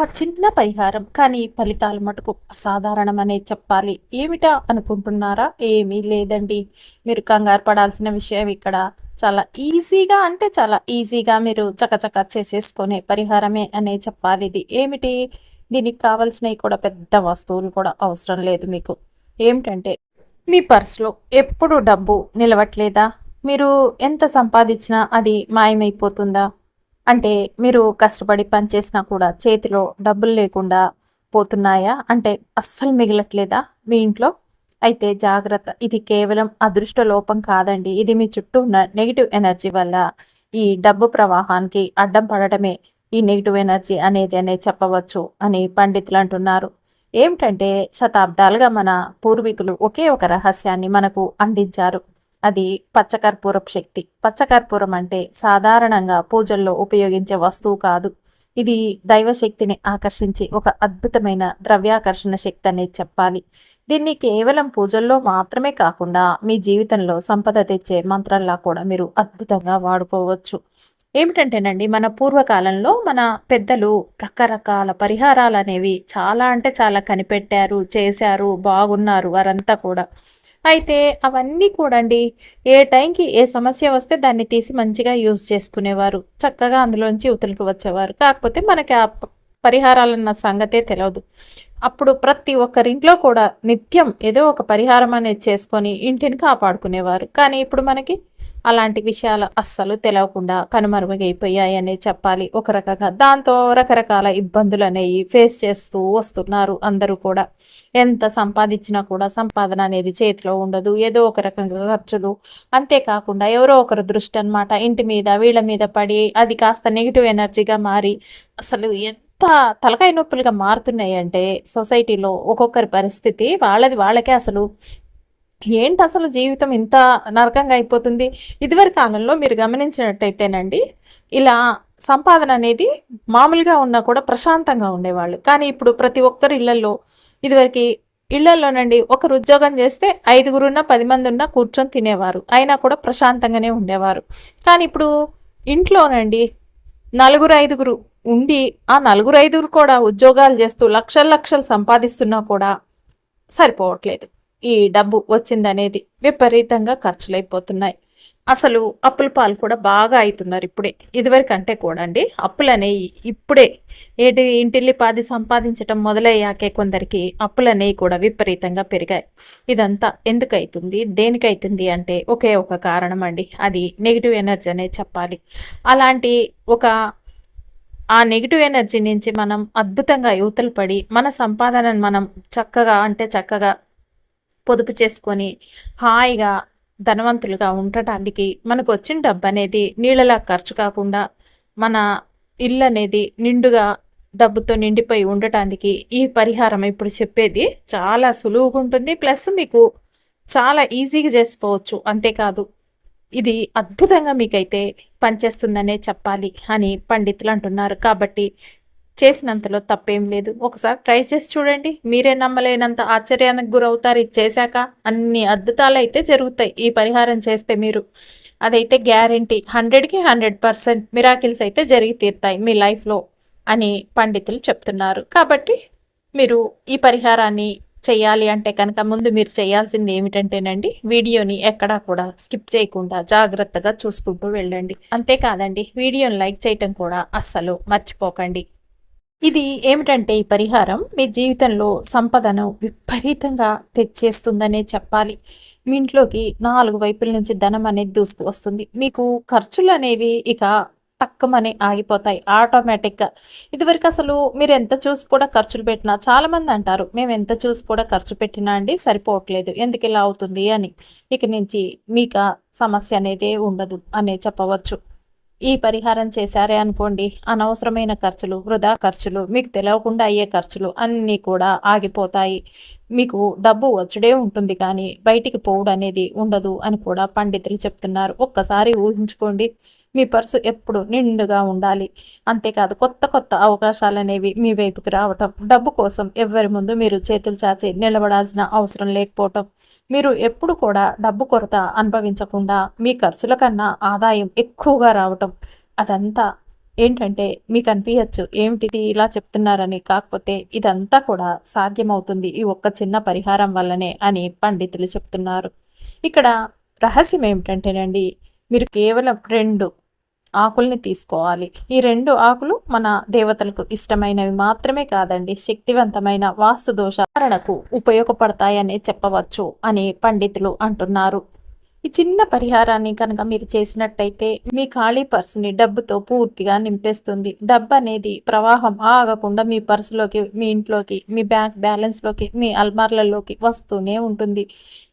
ఆ చిన్న పరిహారం కానీ ఫలితాలు మటుకు అసాధారణమనే చెప్పాలి. ఏమిటా అనుకుంటున్నారా? ఏమీ లేదండి. మీరు కంగారు పడాల్సిన విషయం ఇక్కడ చాలా ఈజీగా అంటే చాలా ఈజీగా మీరు చకచక చేసేసుకునే పరిహారమే అనే చెప్పాలి ఇది. ఏమిటి? దీనికి కావాల్సినవి కూడా పెద్ద వస్తువులు కూడా అవసరం లేదు మీకు. ఏమిటంటే మీ పర్సులో ఎప్పుడు డబ్బు నిలవట్లేదా? మీరు ఎంత సంపాదించినా అది మాయమైపోతుందా? అంటే మీరు కష్టపడి పనిచేసినా కూడా చేతిలో డబ్బులు లేకుండా పోతున్నాయా? అంటే అస్సలు మిగలట్లేదా మీ ఇంట్లో? అయితే జాగ్రత్త. ఇది కేవలం అదృష్ట లోపం కాదండి. ఇది మీ చుట్టూ ఉన్న నెగిటివ్ ఎనర్జీ వల్ల ఈ డబ్బు ప్రవాహానికి అడ్డం పడటమే ఈ నెగిటివ్ ఎనర్జీ అనేది అనే చెప్పవచ్చు అని పండితులు అంటున్నారు. ఏమిటంటే శతాబ్దాలుగా మన పూర్వీకులు ఒకే ఒక రహస్యాన్ని మనకు అందించారు. అది పచ్చకర్పూరపు శక్తి. పచ్చకర్పూరం అంటే సాధారణంగా పూజల్లో ఉపయోగించే వస్తువు కాదు. ఇది దైవశక్తిని ఆకర్షించి ఒక అద్భుతమైన ద్రవ్యాకర్షణ శక్తి అనేది చెప్పాలి. దీన్ని కేవలం పూజల్లో మాత్రమే కాకుండా మీ జీవితంలో సంపద తెచ్చే మంత్రంలా కూడా మీరు అద్భుతంగా వాడుకోవచ్చు. ఏమిటంటేనండి మన పూర్వకాలంలో మన పెద్దలు రకరకాల పరిహారాలు అనేవి చాలా అంటే చాలా కనిపెట్టారు చేశారు బాగున్నారు వారంతా కూడా. అయితే అవన్నీ కూడండి. ఏ టైంకి ఏ సమస్య వస్తే దాన్ని తీసి మంచిగా యూజ్ చేసుకునేవారు. చక్కగా అందులోంచి ఉతలికి వచ్చేవారు. కాకపోతే మనకి ఆ పరిహారాలన్న సంగతే తెలియదు అప్పుడు ప్రతి ఒక్కరింట్లో కూడా నిత్యం ఏదో ఒక పరిహారం అనేది చేసుకొని ఇంటిని కాపాడుకునేవారు. కానీ ఇప్పుడు మనకి అలాంటి విషయాలు అస్సలు తెలవకుండా కనుమరుగైపోయాయనే చెప్పాలి. ఒక రకంగా దాంతో రకరకాల ఇబ్బందులు అనేవి ఫేస్ చేస్తూ వస్తున్నారు అందరూ కూడా. ఎంత సంపాదించినా కూడా సంపాదన అనేది చేతిలో ఉండదు. ఏదో ఒక రకంగా ఖర్చులు. అంతేకాకుండా ఎవరో ఒకరు దృష్టి అనమాట ఇంటి మీద వీళ్ళ మీద పడి అది కాస్త నెగిటివ్ ఎనర్జీగా మారి అసలు ఎంత తలకాయ నొప్పులుగా మారుతున్నాయి అంటే సొసైటీలో ఒక్కొక్కరి పరిస్థితి వాళ్ళది వాళ్ళకే అసలు ఏంటి అసలు జీవితం ఇంత నరకంగా అయిపోతుంది? ఇదివరకు కాలంలో మీరు గమనించినట్టయితేనండి ఇలా సంపాదన అనేది మామూలుగా ఉన్నా కూడా ప్రశాంతంగా ఉండేవాళ్ళు. కానీ ఇప్పుడు ప్రతి ఒక్కరి ఇళ్ళలో ఇదివరకు ఇళ్ళలోనండి ఒకరు ఉద్యోగం చేస్తే ఐదుగురున్న పది మంది ఉన్న కూర్చొని తినేవారు. అయినా కూడా ప్రశాంతంగానే ఉండేవారు. కానీ ఇప్పుడు ఇంట్లోనండి నలుగురు ఐదుగురు ఉండి ఆ నలుగురు ఐదుగురు కూడా ఉద్యోగాలు చేస్తూ లక్షల లక్షలు సంపాదిస్తున్నా కూడా సరిపోవట్లేదు. ఈ డబ్బు వచ్చిందనేది విపరీతంగా ఖర్చులైపోతున్నాయి. అసలు అప్పుల పాలు కూడా బాగా అవుతున్నారు ఇప్పుడే. ఇదివరకు అంటే కూడా అండి అప్పులనేవి ఇప్పుడే. ఏంటి ఇంటిల్లి పాది మొదలయ్యాకే కొందరికి అప్పులనేవి కూడా విపరీతంగా పెరిగాయి. ఇదంతా ఎందుకైతుంది దేనికైతుంది అంటే ఒకే ఒక కారణం అండి అది నెగిటివ్ ఎనర్జీ అనే చెప్పాలి. అలాంటి ఒక ఆ నెగిటివ్ ఎనర్జీ నుంచి మనం అద్భుతంగా యువతలు పడి మన సంపాదనను మనం చక్కగా అంటే చక్కగా పొదుపు చేసుకొని హాయిగా ధనవంతులుగా ఉండటానికి మనకు వచ్చిన డబ్బు అనేది నీళ్ళలా ఖర్చు కాకుండా మన ఇల్లు అనేది నిండుగా డబ్బుతో నిండిపోయి ఉండటానికి ఈ పరిహారం ఇప్పుడు చెప్పేది చాలా సులువుగా ఉంటుంది ప్లస్ మీకు చాలా ఈజీగా చేసుకోవచ్చు. అంతేకాదు ఇది అద్భుతంగా మీకైతే పనిచేస్తుందనే చెప్పాలి అని పండితులు అంటున్నారు. కాబట్టి చేసినంతలో తప్పేం లేదు. ఒకసారి ట్రై చేసి చూడండి. మీరే నమ్మలేనంత ఆశ్చర్యానికి గురవుతారు. ఇది చేశాక అన్ని అద్భుతాలు అయితే జరుగుతాయి. ఈ పరిహారం చేస్తే మీరు అదైతే గ్యారంటీ. హండ్రెడ్కి హండ్రెడ్ పర్సెంట్ మిరాకిల్స్ అయితే జరిగి తీరుతాయి మీ లైఫ్లో అని పండితులు చెప్తున్నారు. కాబట్టి మీరు ఈ పరిహారాన్ని చేయాలి అంటే కనుక ముందు మీరు చేయాల్సింది ఏమిటంటేనండి వీడియోని ఎక్కడా కూడా స్కిప్ చేయకుండా జాగ్రత్తగా చూసుకుంటూ వెళ్ళండి. అంతేకాదండి వీడియోని లైక్ చేయటం కూడా అస్సలు మర్చిపోకండి. ఇది ఏమిటంటే ఈ పరిహారం మీ జీవితంలో సంపదను విపరీతంగా తెచ్చేస్తుందనే చెప్పాలి. మీ ఇంట్లోకి నాలుగు వైపుల నుంచి ధనం అనేది దూసుకు వస్తుంది మీకు ఖర్చులు అనేవి ఇక తక్కువనే ఆగిపోతాయి ఆటోమేటిక్గా. ఇదివరకు అసలు మీరు ఎంత చూసి కూడా ఖర్చులు పెట్టినా చాలామంది అంటారు మేము ఎంత చూసి కూడా ఖర్చు పెట్టినా అండి సరిపోవట్లేదు ఎందుకు ఇలా అవుతుంది అని. ఇక నుంచి మీకు సమస్య అనేది ఉండదు అనే చెప్పవచ్చు. ఈ పరిహారం చేశారే అనుకోండి అనవసరమైన ఖర్చులు వృధా ఖర్చులు మీకు తెలియకుండా అయ్యే ఖర్చులు అన్నీ కూడా ఆగిపోతాయి. మీకు డబ్బు వచ్చుడే ఉంటుంది కానీ బయటికి పోవుడు అనేది ఉండదు అని కూడా పండితులు చెప్తున్నారు. ఒక్కసారి ఊహించుకోండి మీ పర్సు ఎప్పుడు నిండుగా ఉండాలి. అంతేకాదు కొత్త కొత్త అవకాశాలు అనేవి మీ వైపుకి రావటం డబ్బు కోసం ఎవరి ముందు మీరు చేతులు చాచి నిలబడాల్సిన అవసరం లేకపోవటం మీరు ఎప్పుడు కూడా డబ్బు కొరత అనుభవించకుండా మీ ఖర్చుల కన్నా ఆదాయం ఎక్కువగా రావటం అదంతా ఏంటంటే మీకు అనిపించచ్చు ఏమిటిది ఇలా చెప్తున్నారని. కాకపోతే ఇదంతా కూడా సాధ్యమవుతుంది ఈ ఒక్క చిన్న పరిహారం వల్లనే అని పండితులు చెప్తున్నారు. ఇక్కడ రహస్యం ఏమిటంటేనండి మీరు కేవలం రెండు ఆకుల్ని తీసుకోవాలి. ఈ రెండు ఆకులు మన దేవతలకు ఇష్టమైనవి మాత్రమే కాదండి శక్తివంతమైన వాస్తు దోషారణకు ఉపయోగపడతాయని చెప్పవచ్చు అని పండితులు అంటున్నారు. ఈ చిన్న పరిహారాన్ని కనుక మీరు చేసినట్టయితే మీ ఖాళీ పర్సుని డబ్బుతో పూర్తిగా నింపేస్తుంది. డబ్బు అనేది ప్రవాహం ఆగకుండా మీ పర్సులోకి మీ ఇంట్లోకి మీ బ్యాంక్ బ్యాలెన్స్లోకి మీ అల్మార్లలోకి వస్తూనే ఉంటుంది.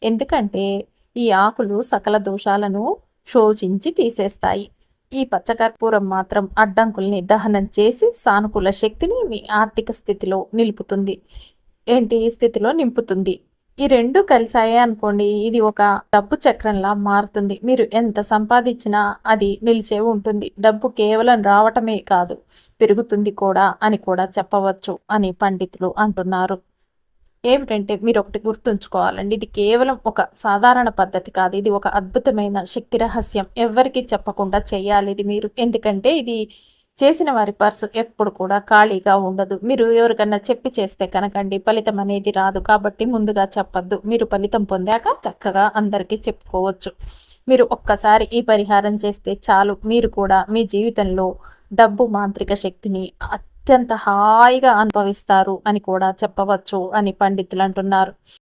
ఎందుకంటే ఈ ఆకులు సకల దోషాలను శోషించి తీసేస్తాయి. ఈ పచ్చకర్పూరం మాత్రం అడ్డంకుల్ని దహనం చేసి సానుకూల శక్తిని మీ ఆర్థిక స్థితిలో నిలుపుతుంది. ఏంటి స్థితిలో నింపుతుంది? ఈ రెండు కలిసాయే అనుకోండి. ఇది ఒక డబ్బు చక్రంలా మారుతుంది. మీరు ఎంత సంపాదించినా అది నిలిచే ఉంటుంది. డబ్బు కేవలం రావటమే కాదు పెరుగుతుంది కూడా అని కూడా చెప్పవచ్చు అని పండితులు అంటున్నారు. ఏమిటంటే మీరు ఒకటి గుర్తుంచుకోవాలండి. ఇది కేవలం ఒక సాధారణ పద్ధతి కాదు. ఇది ఒక అద్భుతమైన శక్తి రహస్యం. ఎవరికి చెప్పకుండా చేయాలి ఇది మీరు. ఎందుకంటే ఇది చేసిన వారి పర్సు ఎప్పుడు కూడా ఖాళీగా ఉండదు. మీరు ఎవరికన్నా చెప్పి చేస్తే కనకండి ఫలితం అనేది రాదు. కాబట్టి ముందుగా చెప్పద్దు. మీరు ఫలితం పొందాక చక్కగా అందరికీ చెప్పుకోవచ్చు. మీరు ఒక్కసారి ఈ పరిహారం చేస్తే చాలు. మీరు కూడా మీ జీవితంలో డబ్బు మాంత్రిక శక్తిని అత్యంత హాయిగా అనుభవిస్తారు అని కూడా చెప్పవచ్చు అని పండితులు అంటున్నారు.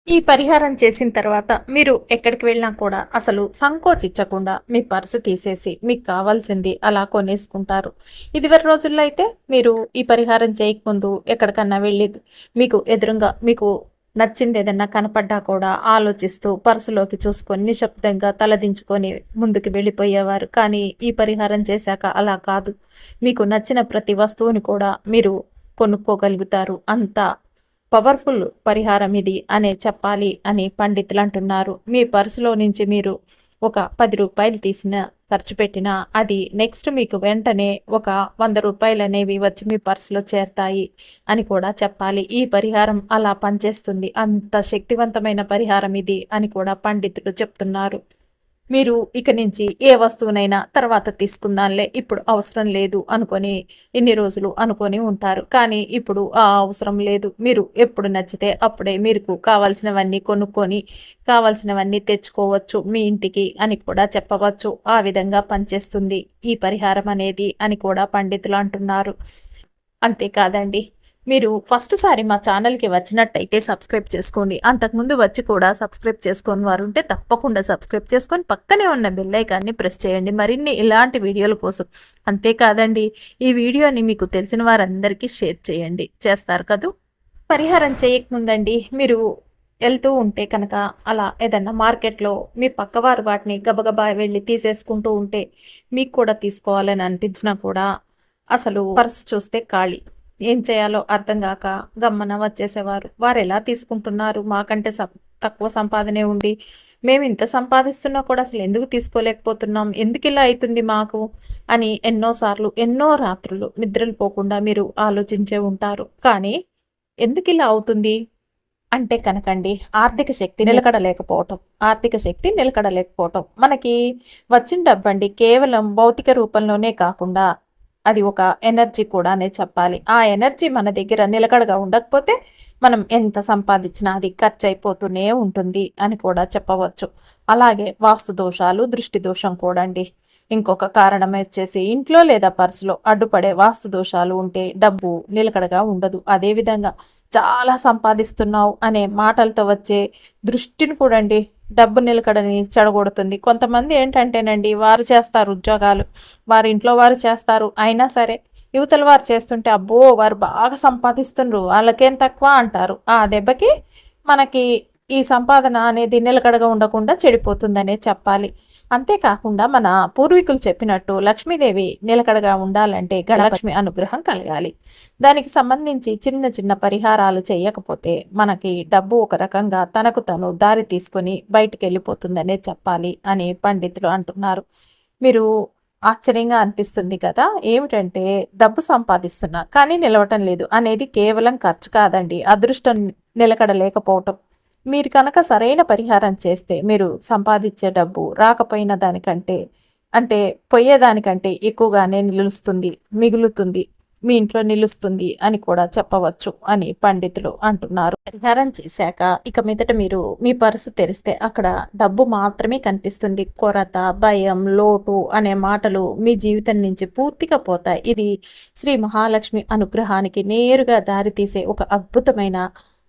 ఈ పరిహారం చేసిన తర్వాత మీరు ఎక్కడికి వెళ్ళినా కూడా అసలు సంకోచించకుండా మీ పర్సు తీసేసి మీకు కావాల్సింది అలా కొనేసుకుంటారు. ఇదివరి రోజుల్లో అయితే మీరు ఈ పరిహారం చేయకముందు ఎక్కడికన్నా వెళ్ళి మీకు ఎదురుగా మీకు నచ్చింది ఏదన్నా కనపడ్డా కూడా ఆలోచిస్తూ పర్సులోకి చూసుకొని నిశ్శబ్దంగా తలదించుకొని ముందుకు వెళ్ళిపోయేవారు. కానీ ఈ పరిహారం చేశాక అలా కాదు. మీకు నచ్చిన ప్రతి వస్తువుని కూడా మీరు కొనుక్కోగలుగుతారు. అంత పవర్ఫుల్ పరిహారం ఇది అనే చెప్పాలి అని పండితులు అంటున్నారు. మీ పర్సులో నుంచి మీరు ఒక పది రూపాయలు తీసిన ఖర్చు పెట్టినా అది నెక్స్ట్ మీకు వెంటనే ఒక వంద రూపాయలు అనేవి వచ్చి మీ పర్సులో చేరతాయి అని కూడా చెప్పాలి. ఈ పరిహారం అలా పనిచేస్తుంది. అంత శక్తివంతమైన పరిహారం ఇది అని కూడా పండితులు చెప్తున్నారు. మీరు ఇక నుంచి ఏ వస్తువునైనా తర్వాత తీసుకుందాంలే ఇప్పుడు అవసరం లేదు అనుకొని ఇన్ని రోజులు అనుకొని ఉంటారు. కానీ ఇప్పుడు ఆ అవసరం లేదు. మీరు ఎప్పుడు నచ్చితే అప్పుడే మీకు కావాల్సినవన్నీ కొనుక్కొని కావాల్సినవన్నీ తెచ్చుకోవచ్చు మీ ఇంటికి అని కూడా చెప్పవచ్చు. ఆ విధంగా పనిచేస్తుంది ఈ పరిహారం అనేది అని కూడా పండితులు అంటున్నారు. అంతేకాదండి. మీరు ఫస్ట్ సారి మా ఛానల్కి వచ్చినట్టయితే సబ్స్క్రైబ్ చేసుకోండి. అంతకుముందు వచ్చి కూడా సబ్స్క్రైబ్ చేసుకొని వారు ఉంటే తప్పకుండా సబ్స్క్రైబ్ చేసుకొని పక్కనే ఉన్న బెల్లైకాన్ని ప్రెస్ చేయండి. మరిన్ని ఇలాంటి వీడియోల కోసం అంతేకాదండి ఈ వీడియోని మీకు తెలిసిన వారందరికీ షేర్ చేయండి. చేస్తారు కదూ? పరిహారం చేయకముందండి మీరు వెళ్తూ ఉంటే కనుక అలా ఏదన్నా మార్కెట్లో మీ పక్కవారు వాటిని గబగబా వెళ్ళి తీసేసుకుంటూ ఉంటే మీకు కూడా తీసుకోవాలని అనిపించినా కూడా అసలు పర్సు చూస్తే ఖాళీ. ఏం చేయాలో అర్థం కాక గమ్మన వచ్చేసేవారు. వారు ఎలా తీసుకుంటున్నారు? మాకంటే తక్కువ సంపాదనే ఉండి మేము ఇంత సంపాదిస్తున్నా కూడా అసలు ఎందుకు తీసుకోలేకపోతున్నాం? ఎందుకు ఇలా అవుతుంది మాకు? అని ఎన్నోసార్లు ఎన్నో రాత్రులు నిద్రలు పోకుండా మీరు ఆలోచించే ఉంటారు. కానీ ఎందుకు ఇలా అవుతుంది? అంటే కనకండి ఆర్థిక శక్తి నిలకడలేకపోవటం. ఆర్థిక శక్తి నిలకడలేకపోవటం. మనకి వచ్చిన డబ్బండి కేవలం భౌతిక రూపంలోనే కాకుండా అది ఒక ఎనర్జీ కూడా అనే చెప్పాలి. ఆ ఎనర్జీ మన దగ్గర నిలకడగా ఉండకపోతే మనం ఎంత సంపాదించినా అది ఖర్చు అయిపోతూనే ఉంటుంది అని కూడా చెప్పవచ్చు. అలాగే వాస్తు దోషాలు దృష్టి దోషం కూడా అండి. ఇంకొక కారణం వచ్చేసి ఇంట్లో లేదా పర్సులో అడ్డుపడే వాస్తు దోషాలు ఉంటే డబ్బు నిలకడగా ఉండదు. అదేవిధంగా చాలా సంపాదిస్తున్నావు అనే మాటలతో వచ్చే దృష్టిని కూడండి. డబ్బు నిలకడని చెడగొడుతుంది. కొంతమంది ఏంటంటేనండి వారు చేస్తారు ఉద్యోగాలు వారి ఇంట్లో వారు చేస్తారు. అయినా సరే యువతల వారు చేస్తుంటే అబ్బో వారు బాగా సంపాదిస్తుండ్రు వాళ్ళకేం తక్కువ అంటారు. ఆ దెబ్బకి మనకి ఈ సంపాదన అనేది నిలకడగా ఉండకుండా చెడిపోతుందనే చెప్పాలి. అంతేకాకుండా మన పూర్వీకులు చెప్పినట్టు లక్ష్మీదేవి నిలకడగా ఉండాలంటే గణలక్ష్మి అనుగ్రహం కలగాలి. దానికి సంబంధించి చిన్న చిన్న పరిహారాలు చేయకపోతే మనకి డబ్బు ఒక రకంగా తనకు తను దారి తీసుకొని బయటికి వెళ్ళిపోతుందనే చెప్పాలి అని పండితులు అంటున్నారు. మీరు ఆశ్చర్యంగా అనిపిస్తుంది కదా ఏమిటంటే డబ్బు సంపాదిస్తున్నా కానీ నిలవటం లేదు అనేది కేవలం ఖర్చు కాదండి. అదృష్టం నిలకడ లేకపోవటం మీరు కనుక సరైన పరిహారం చేస్తే మీరు సంపాదించే డబ్బు రాకపోయిన దానికంటే అంటే పోయేదానికంటే ఎక్కువగానే నిలుస్తుంది మిగులుతుంది మీ ఇంట్లో నిలుస్తుంది అని కూడా చెప్పవచ్చు అని పండితులు అంటున్నారు. పరిహారం చేశాక ఇక మీదట మీరు మీ పర్సు తెరిస్తే అక్కడ డబ్బు మాత్రమే కనిపిస్తుంది. కొరత భయం లోటు అనే మాటలు మీ జీవితం నుంచి పూర్తిగా పోతాయి. ఇది శ్రీ మహాలక్ష్మి అనుగ్రహానికి నేరుగా దారితీసే ఒక అద్భుతమైన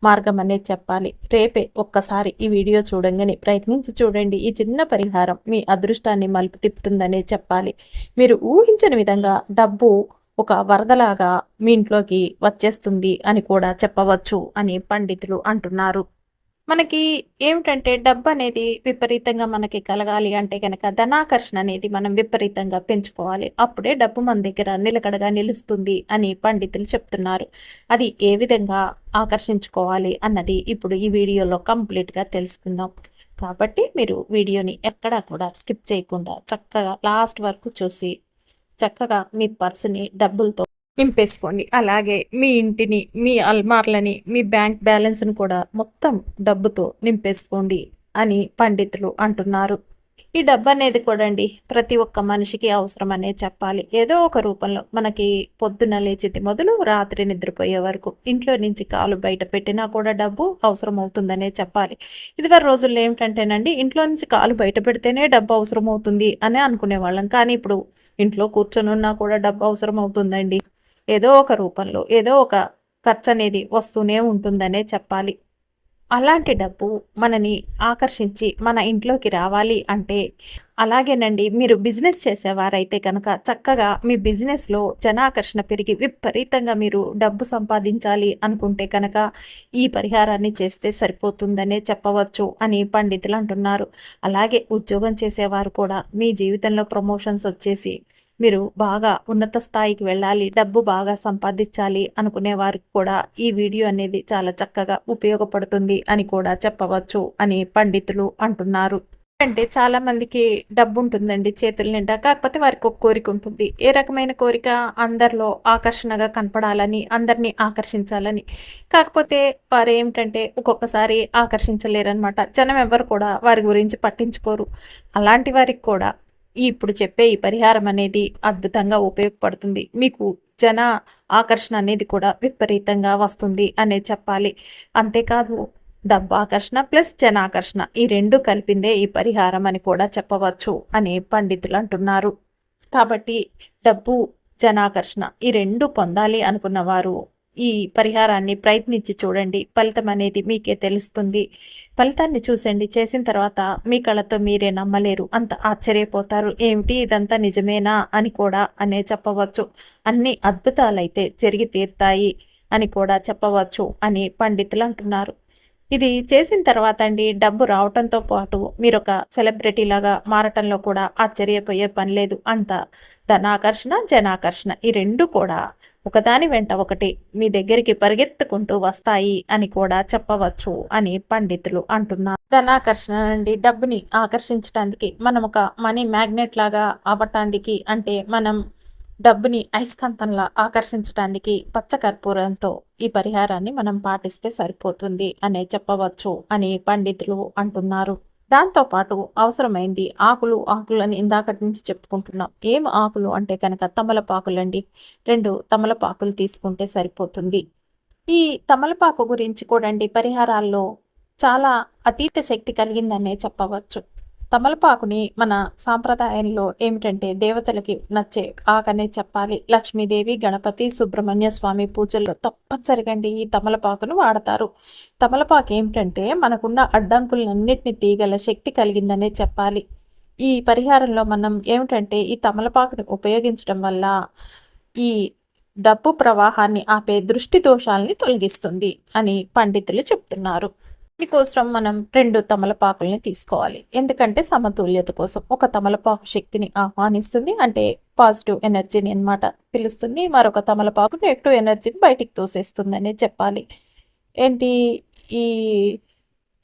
మార్గం అనేది చెప్పాలి. రేపే ఒక్కసారి ఈ వీడియో చూడంగానే ప్రయత్నించి చూడండి. ఈ చిన్న పరిహారం మీ అదృష్టాన్ని మలుపు తిప్పుతుందనే చెప్పాలి. మీరు ఊహించిన విధంగా డబ్బు ఒక వరదలాగా మీ ఇంట్లోకి వచ్చేస్తుంది అని కూడా చెప్పవచ్చు అని పండితులు అంటున్నారు. మనకి ఏమిటంటే డబ్బు అనేది విపరీతంగా మనకి కలగాలి అంటే కనుక ధనాకర్షణ అనేది మనం విపరీతంగా పెంచుకోవాలి. అప్పుడే డబ్బు మన దగ్గర నిలకడగా నిలుస్తుంది అని పండితులు చెప్తున్నారు. అది ఏ విధంగా ఆకర్షించుకోవాలి అన్నది ఇప్పుడు ఈ వీడియోలో కంప్లీట్గా తెలుసుకుందాం. కాబట్టి మీరు వీడియోని ఎక్కడా కూడా స్కిప్ చేయకుండా చక్కగా లాస్ట్ వరకు చూసి చక్కగా మీ పర్సుని డబ్బులతో నింపేసుకోండి అలాగే మీ ఇంటిని మీ అల్మార్లని మీ బ్యాంక్ బ్యాలెన్స్ని కూడా మొత్తం డబ్బుతో నింపేసుకోండి అని పండితులు అంటున్నారు. ఈ డబ్బు అనేది కూడా అండి ప్రతి ఒక్క మనిషికి అవసరం అనే చెప్పాలి. ఏదో ఒక రూపంలో మనకి పొద్దున్న లేచింది మొదలు రాత్రి నిద్రపోయే వరకు ఇంట్లో నుంచి కాలు బయట పెట్టినా కూడా డబ్బు అవసరం అవుతుందనే చెప్పాలి. ఇదివరకు రోజుల్లో ఏమిటంటేనండి ఇంట్లో నుంచి కాలు బయట పెడితేనే డబ్బు అవసరం అవుతుంది అని అనుకునేవాళ్ళం. కానీ ఇప్పుడు ఇంట్లో కూర్చొని ఉన్నా కూడా డబ్బు అవసరం అవుతుందండి ఏదో ఒక రూపంలో ఏదో ఒక ఖర్చు అనేది వస్తూనే ఉంటుందనే చెప్పాలి. అలాంటి డబ్బు మనని ఆకర్షించి మన ఇంట్లోకి రావాలి అంటే అలాగేనండి మీరు బిజినెస్ చేసేవారైతే కనుక చక్కగా మీ బిజినెస్లో జనాకర్షణ పెరిగి విపరీతంగా మీరు డబ్బు సంపాదించాలి అనుకుంటే కనుక ఈ పరిహారాన్ని చేస్తే సరిపోతుందనే చెప్పవచ్చు అని పండితులు అంటున్నారు. అలాగే ఉద్యోగం చేసేవారు కూడా మీ జీవితంలో ప్రమోషన్స్ వచ్చేసి మీరు బాగా ఉన్నత స్థాయికి వెళ్ళాలి డబ్బు బాగా సంపాదించాలి అనుకునే వారికి కూడా ఈ వీడియో అనేది చాలా చక్కగా ఉపయోగపడుతుంది అని కూడా చెప్పవచ్చు అని పండితులు అంటున్నారు. అంటే చాలా మందికి డబ్బు ఉంటుందండి చేతుల నిండా కాకపోతే వారికి ఒక కోరిక ఉంటుంది. ఏ రకమైన కోరిక అందరిలో ఆకర్షణగా కనపడాలని అందరినీ ఆకర్షించాలని. కాకపోతే వారు ఏమిటంటే ఒక్కొక్కసారి ఆకర్షించలేరనమాట జనం ఎవరు కూడా వారి గురించి పట్టించుకోరు. అలాంటి వారికి కూడా ఇప్పుడు చెప్పే ఈ పరిహారం అనేది అద్భుతంగా ఉపయోగపడుతుంది. మీకు జన ఆకర్షణ అనేది కూడా విపరీతంగా వస్తుంది అనే చెప్పాలి. అంతేకాదు డబ్బు ఆకర్షణ ప్లస్ జనాకర్షణ ఈ రెండు కలిపిందే ఈ పరిహారం అని కూడా చెప్పవచ్చు అని పండితులు అంటున్నారు. కాబట్టి డబ్బు జనాకర్షణ ఈ రెండు పొందాలి అనుకున్న వారు ఈ పరిహారాన్ని ప్రయత్నించి చూడండి. ఫలితం అనేది మీకే తెలుస్తుంది. ఫలితాన్ని చూసండి చేసిన తర్వాత మీ కళతో మీరే నమ్మలేరు. అంత ఆశ్చర్యపోతారు. ఏమిటి? ఇదంతా నిజమేనా? అని కూడా అనే చెప్పవచ్చు. అన్ని అద్భుతాలైతే జరిగి తీరుతాయి అని కూడా చెప్పవచ్చు అని పండితులు అంటున్నారు. ఇది చేసిన తర్వాత అండి డబ్బు రావటంతో పాటు మీరు ఒక సెలబ్రిటీ లాగా మారటంలో కూడా ఆశ్చర్యపోయే పని లేదు. అంత ధనాకర్షణ జనాకర్షణ ఈ రెండు కూడా ఒకదాని వెంట ఒకటి మీ దగ్గరికి పరిగెత్తుకుంటూ వస్తాయి అని కూడా చెప్పవచ్చు అని పండితులు అంటున్నారు. ధనాకర్షణ నుండి డబ్బుని ఆకర్షించడానికి మనం ఒక మనీ మ్యాగ్నెట్ లాగా అవ్వటానికి అంటే మనం డబ్బుని అయస్కాంతంలా ఆకర్షించడానికి పచ్చకర్పూరంతో ఈ పరిహారాన్ని మనం పాటిస్తే సరిపోతుంది అనే చెప్పవచ్చు అని పండితులు అంటున్నారు. దాంతోపాటు అవసరమైంది ఆకులు ఆకులని ఇందాకటి నుంచి చెప్పుకుంటున్నాం. ఏం ఆకులు అంటే కనుక తమలపాకులండి. రెండు తమలపాకులు తీసుకుంటే సరిపోతుంది. ఈ తమలపాకు గురించి కూడా పరిహారాల్లో చాలా అతీత శక్తి కలిగిందనే చెప్పవచ్చు. తమలపాకుని మన సాంప్రదాయంలో ఏమిటంటే దేవతలకి నచ్చే ఆకనే చెప్పాలి. లక్ష్మీదేవి గణపతి సుబ్రహ్మణ్య స్వామి పూజల్లో తప్పనిసరిగా ఈ తమలపాకును వాడతారు. తమలపాకు ఏమిటంటే మనకున్న అడ్డంకులన్నింటినీ తీగల శక్తి కలిగిందనే చెప్పాలి. ఈ పరిహారంలో మనం ఏమిటంటే ఈ తమలపాకుని ఉపయోగించడం వల్ల ఈ డబ్బు ప్రవాహాన్ని ఆపే దృష్టి దోషాలని తొలగిస్తుంది అని పండితులు చెప్తున్నారు. దీనికోసం మనం రెండు తమలపాకుల్ని తీసుకోవాలి. ఎందుకంటే సమతుల్యత కోసం ఒక తమలపాకు శక్తిని ఆహ్వానిస్తుంది. అంటే పాజిటివ్ ఎనర్జీని అనమాట పిలుస్తుంది. మరొక తమలపాకు నెగిటివ్ ఎనర్జీని బయటికి తోసేస్తుంది చెప్పాలి. ఏంటి? ఈ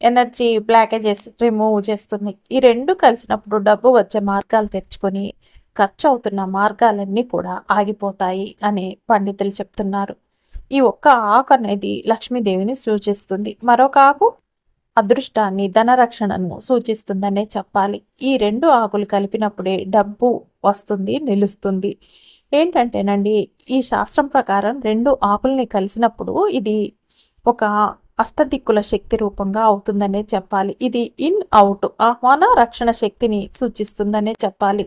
ఎనర్జీ బ్లాకేజెస్ రిమూవ్ చేస్తుంది. ఈ రెండు కలిసినప్పుడు డబ్బు వచ్చే మార్గాలు తెచ్చుకొని ఖర్చు అవుతున్న మార్గాలన్నీ కూడా ఆగిపోతాయి అని పండితులు చెప్తున్నారు. ఈ ఒక్క ఆకు అనేది లక్ష్మీదేవిని సూచిస్తుంది. మరొక ఆకు అదృష్టాన్ని ధనరక్షణను సూచిస్తుందనే చెప్పాలి. ఈ రెండు ఆకులు కలిపినప్పుడే డబ్బు వస్తుంది నిలుస్తుంది. ఏంటంటేనండి ఈ శాస్త్రం ప్రకారం రెండు ఆకుల్ని కలిసినప్పుడు ఇది ఒక అష్టదిక్కుల శక్తి రూపంగా అవుతుందనే చెప్పాలి. ఇది ఇన్ అవుట్ ఆహ్వాన రక్షణ శక్తిని సూచిస్తుందనే చెప్పాలి.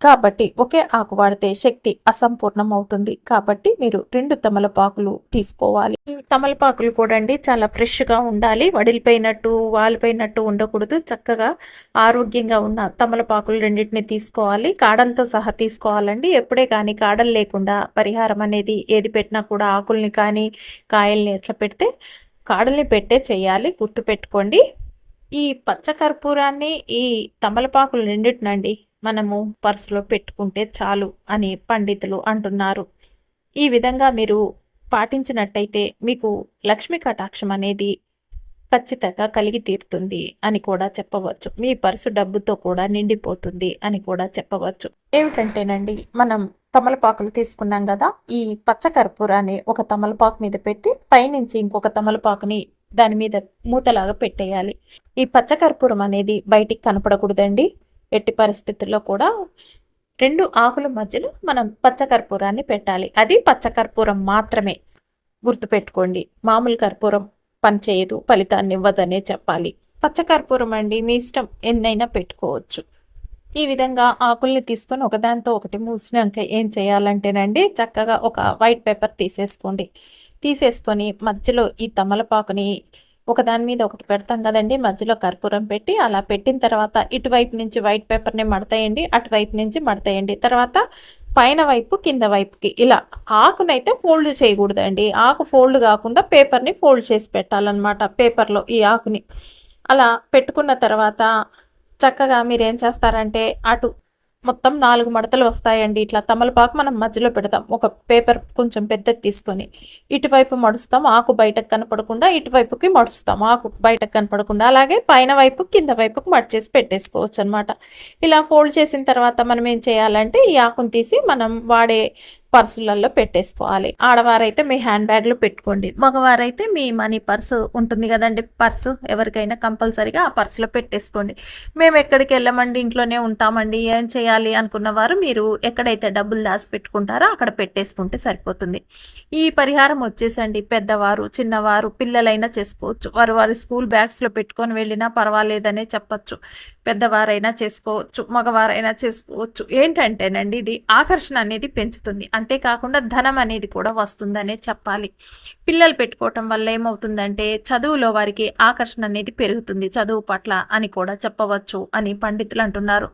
కాబట్టి ఒకే ఆకు వాడితే శక్తి అసంపూర్ణం అవుతుంది కాబట్టి మీరు రెండు తమలపాకులు తీసుకోవాలి. తమలపాకులు కూడా అండి చాలా ఫ్రెష్గా ఉండాలి. వడిలిపోయినట్టు వాలిపోయినట్టు ఉండకూడదు. చక్కగా ఆరోగ్యంగా ఉన్న తమలపాకులు రెండింటిని తీసుకోవాలి. కాడలతో సహా తీసుకోవాలండి. ఎప్పుడే కానీ కాడలు లేకుండా పరిహారం అనేది ఏది పెట్టినా కూడా ఆకుల్ని కానీ కాయల్ని ఎట్లా పెడితే కాడల్ని పెట్టే చేయాలి. గుర్తు పెట్టుకోండి ఈ పచ్చకర్పూరాన్ని ఈ తమలపాకులు రెండింటినండి మనము పర్సులో పెట్టుకుంటే చాలు అని పండితులు అంటున్నారు. ఈ విధంగా మీరు పాటించినట్టయితే మీకు లక్ష్మీ కటాక్షం అనేది ఖచ్చితంగా కలిగి తీరుతుంది అని కూడా చెప్పవచ్చు. మీ పర్సు డబ్బుతో కూడా నిండిపోతుంది అని కూడా చెప్పవచ్చు. ఏమిటంటేనండి మనం తమలపాకులు తీసుకున్నాం కదా ఈ పచ్చ కర్పూరాన్ని ఒక తమలపాకు మీద పెట్టి పైనుంచి ఇంకొక తమలపాకుని దాని మీద మూతలాగా పెట్టేయాలి. ఈ పచ్చ కర్పూరం అనేది బయటికి కనపడకూడదండి. ఎట్టి పరిస్థితుల్లో కూడా రెండు ఆకుల మధ్యలో మనం పచ్చకర్పూరాన్ని పెట్టాలి. అది పచ్చకర్పూరం మాత్రమే గుర్తుపెట్టుకోండి. మామూలు కర్పూరం పనిచేయదు ఫలితాన్ని ఇవ్వదనే చెప్పాలి. పచ్చకర్పూరం అండి మీ ఇష్టం ఎన్నైనా పెట్టుకోవచ్చు. ఈ విధంగా ఆకుల్ని తీసుకొని ఒకదానితో ఒకటి మూసినాక ఏం చేయాలంటేనండి చక్కగా ఒక వైట్ పేపర్ తీసేసుకోండి. తీసేసుకొని మధ్యలో ఈ తమలపాకుని ఒకదాని మీద ఒకటి పెడతాం కదండి. మధ్యలో కర్పూరం పెట్టి అలా పెట్టిన తర్వాత ఇటువైపు నుంచి వైట్ పేపర్ని మడతాయండి అటువైపు నుంచి మడతాయండి. తర్వాత పైన వైపు కింద వైపుకి ఇలా ఆకునైతే ఫోల్డ్ చేయకూడదండి. ఆకు ఫోల్డ్ కాకుండా పేపర్ని ఫోల్డ్ చేసి పెట్టాలన్నమాట పేపర్లో ఈ ఆకుని. అలా పెట్టుకున్న తర్వాత చక్కగా మీరు ఏం చేస్తారంటే అటు మొత్తం నాలుగు మడతలు వస్తాయండి. ఇట్లా తమలపాకు మనం మధ్యలో పెడతాం. ఒక పేపర్ కొంచెం పెద్దది తీసుకొని ఇటువైపు మడుస్తాం. ఆకు బయటకు కనపడకుండా ఇటువైపుకి మడుస్తాం. ఆకు బయటకు కనపడకుండా అలాగే పైన వైపు కింద వైపుకి మడిచేసి పెట్టేసుకోవచ్చు అనమాట ఇలా ఫోల్డ్ చేసిన తర్వాత మనం ఏం చేయాలంటే ఈ ఆకును తీసి మనం వాడే పర్సులలో పెట్టేసుకోవాలి. ఆడవారైతే మీ హ్యాండ్ బ్యాగ్లో పెట్టుకోండి. మగవారైతే మీ మనీ పర్సు ఉంటుంది కదండి. పర్సు ఎవరికైనా కంపల్సరీగా ఆ పర్సులో పెట్టేసుకోండి. మేము ఎక్కడికి వెళ్ళమండి? ఇంట్లోనే ఉంటామండి. ఏం చేయాలి అనుకున్న వారు మీరు ఎక్కడైతే డబ్బులు దాచి పెట్టుకుంటారో అక్కడ పెట్టేసుకుంటే సరిపోతుంది. ఈ పరిహారం వచ్చేసండి. పెద్దవారు చిన్నవారు పిల్లలైనా చేసుకోవచ్చు. వారు వారి స్కూల్ బ్యాగ్స్లో పెట్టుకొని వెళ్ళినా పర్వాలేదనే చెప్పచ్చు. పెద్దవారైనా చేసుకోవచ్చు. మగవారైనా చేసుకోవచ్చు. ఏంటంటేనండి ఇది ఆకర్షణ అనేది పెంచుతుంది. అంతేకాకుండా ధనం అనేది కూడా వస్తుందనే చెప్పాలి. పిల్లలు పెట్టుకోవటం వల్ల ఏమవుతుందంటే చదువులో వారికి ఆకర్షణ అనేది పెరుగుతుంది. చదువు పట్ల అని కూడా చెప్పవచ్చు అని పండితులు అంటున్నారు.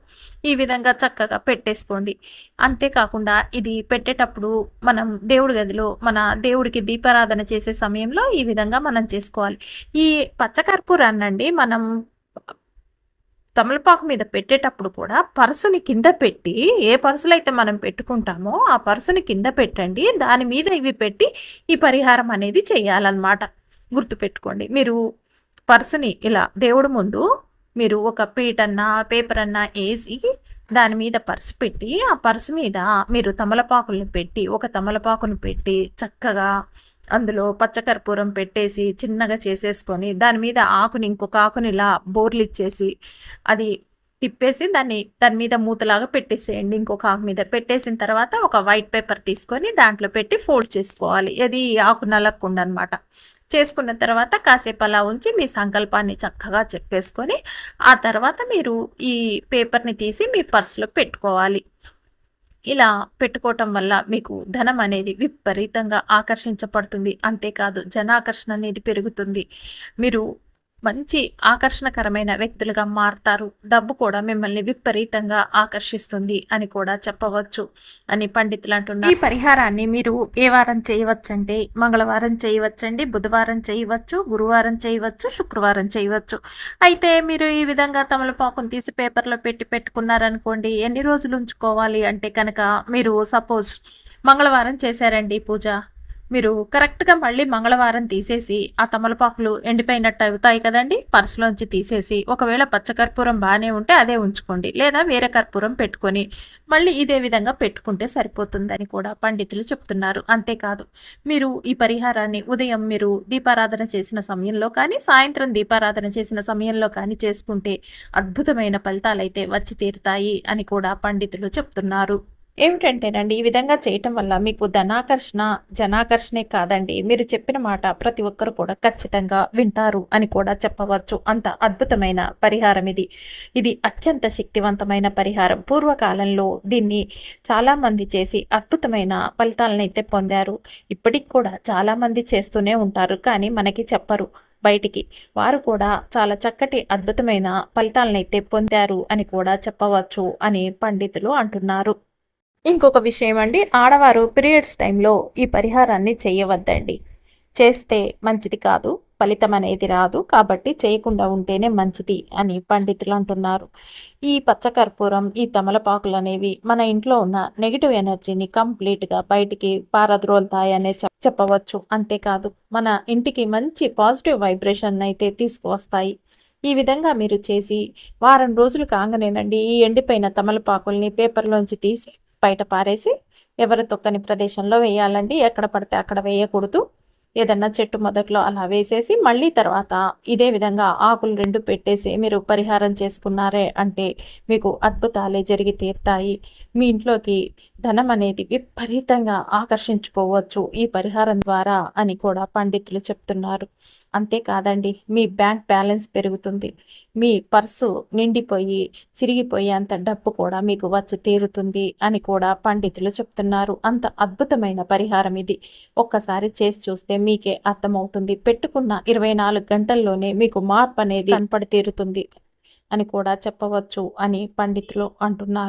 ఈ విధంగా చక్కగా పెట్టేసుకోండి. అంతేకాకుండా ఇది పెట్టేటప్పుడు మనం దేవుడి గదిలో మన దేవుడికి దీపారాధన చేసే సమయంలో ఈ విధంగా మనం చేసుకోవాలి. ఈ పచ్చకర్పూరాన్నండి మనం తమలపాకు మీద పెట్టేటప్పుడు కూడా పర్సుని కింద పెట్టి ఏ పర్సులు అయితే మనం పెట్టుకుంటామో ఆ పర్సుని కింద పెట్టండి. దాని మీద ఇవి పెట్టి ఈ పరిహారం అనేది చేయాలన్నమాట. గుర్తుపెట్టుకోండి. మీరు పర్సుని ఇలా దేవుడు ముందు మీరు ఒక పీటన్నా అన్నా పేపర్ అన్నా వేసి దాని మీద పర్సు పెట్టి ఆ పర్సు మీద మీరు తమలపాకుల్ని పెట్టి ఒక తమలపాకును పెట్టి చక్కగా అందులో పచ్చకర్పూరం పెట్టేసి చిన్నగా చేసేసుకొని దాని మీద ఆకుని ఇంకొక ఆకుని ఇలా బోర్లు ఇచ్చేసి అది తిప్పేసి దాన్ని దాని మీద మూతలాగా పెట్టేసేయండి. ఇంకొక ఆకు మీద పెట్టేసిన తర్వాత ఒక వైట్ పేపర్ తీసుకొని దాంట్లో పెట్టి ఫోల్డ్ చేసుకోవాలి. అది ఆకు నలగకుండా అనమాట చేసుకున్న తర్వాత కాసేపు అలా ఉంచి మీ సంకల్పాన్ని చక్కగా చెప్పేసుకొని ఆ తర్వాత మీరు ఈ పేపర్ని తీసి మీ పర్సులో పెట్టుకోవాలి. ఇలా పెట్టుకోవటం వల్ల మీకు ధనం అనేది విపరీతంగా ఆకర్షించబడుతుంది. అంతేకాదు జనాకర్షణ అనేది పెరుగుతుంది. మీరు మంచి ఆకర్షణకరమైన వ్యక్తులుగా మారతారు. డబ్బు కూడా మిమ్మల్ని విపరీతంగా ఆకర్షిస్తుంది అని కూడా చెప్పవచ్చు అని పండితులు అంటున్నారు. ఈ పరిహారాన్ని మీరు ఏ వారం చేయవచ్చంటే మంగళవారం చేయవచ్చండి బుధవారం చేయవచ్చు గురువారం చేయవచ్చు శుక్రవారం చేయవచ్చు. అయితే మీరు ఈ విధంగా తమలపాకును తీసి పేపర్లో పెట్టి పెట్టుకున్నారనుకోండి ఎన్ని రోజులు ఉంచుకోవాలి అంటే కనుక మీరు సపోజ్ మంగళవారం చేశారండి పూజ. మీరు కరెక్ట్‌గా మళ్ళీ మంగళవారం తీసేసి, ఆ తమలపాకులు ఎండిపోయినట్టు అవుతాయి కదండీ! పర్సులోంచి తీసేసి, ఒకవేళ పచ్చ కర్పూరం ఉంటే అదే ఉంచుకోండి. లేదా వేరే కర్పూరం పెట్టుకొని, మళ్ళీ ఇదే విధంగా పెట్టుకుంటే సరిపోతుందని కూడా పండితులు చెప్తున్నారు. అంతేకాదు, మీరు ఈ పరిహారాన్ని ఉదయం మీరు దీపారాధన చేసిన సమయంలో కానీ, సాయంత్రం దీపారాధన చేసిన సమయంలో కానీ చేసుకుంటే అద్భుతమైన ఫలితాలైతే వచ్చి తీరుతాయి అని కూడా పండితులు చెప్తున్నారు. ఏమిటంటేనండి ఈ విధంగా చేయటం వల్ల మీకు ధనాకర్షణ జనాకర్షణే కాదండి. మీరు చెప్పిన మాట ప్రతి ఒక్కరు కూడా ఖచ్చితంగా వింటారు అని కూడా చెప్పవచ్చు. అంత అద్భుతమైన పరిహారం ఇది. ఇది అత్యంత శక్తివంతమైన పరిహారం. పూర్వకాలంలో దీన్ని చాలామంది చేసి అద్భుతమైన ఫలితాలను అయితే పొందారు. ఇప్పటికి కూడా చాలామంది చేస్తూనే ఉంటారు కానీ మనకి చెప్పరు. బయటికి వారు కూడా చాలా చక్కటి అద్భుతమైన ఫలితాలనైతే పొందారు అని కూడా చెప్పవచ్చు అని పండితులు అంటున్నారు. ఇంకొక విషయం అండి. ఆడవారు పీరియడ్స్ టైంలో ఈ పరిహారాన్ని చేయవద్దండి. చేస్తే మంచిది కాదు ఫలితం అనేది రాదు. కాబట్టి చేయకుండా ఉంటేనే మంచిది అని పండితులు అంటున్నారు. ఈ పచ్చకర్పూరం ఈ తమలపాకులు అనేవి మన ఇంట్లో ఉన్న నెగిటివ్ ఎనర్జీని కంప్లీట్గా బయటికి పారద్రోలుతాయనే చెప్పవచ్చు. అంతేకాదు మన ఇంటికి మంచి పాజిటివ్ వైబ్రేషన్ అయితే తీసుకువస్తాయి. ఈ విధంగా మీరు చేసి వారం రోజులు కాగానేనండి ఈ ఎండిపోయిన తమలపాకుల్ని పేపర్లోంచి తీసి బయట పారేసి ఎవరు తొక్కని ప్రదేశంలో వేయాలండి. ఎక్కడ పడితే అక్కడ వేయకూడదు. ఏదన్నా చెట్టు మొదట్లో అలా వేసేసి మళ్ళీ తర్వాత ఇదే విధంగా ఆకులు రెండు పెట్టేసి మీరు పరిహారం చేసుకున్నారే అంటే మీకు అద్భుతాలే జరిగి తీరుతాయి. మీ ఇంట్లోకి ధనం అనేది విపరీతంగా ఆకర్షించుకోవచ్చు ఈ పరిహారం ద్వారా అని కూడా పండితులు చెప్తున్నారు. అంతేకాదండి మీ బ్యాంక్ బ్యాలెన్స్ పెరుగుతుంది. మీ పర్సు నిండిపోయి చిరిగిపోయే అంత డబ్బు కూడా మీకు వచ్చి తీరుతుంది అని కూడా పండితులు చెప్తున్నారు. అంత అద్భుతమైన పరిహారం ఇది. ఒక్కసారి చేసి చూస్తే మీకే అర్థమవుతుంది. పెట్టుకున్న ఇరవై నాలుగు గంటల్లోనే మీకు మార్పు అనేది కనపడి తీరుతుంది అని కూడా చెప్పవచ్చు అని పండితులు అంటున్నారు.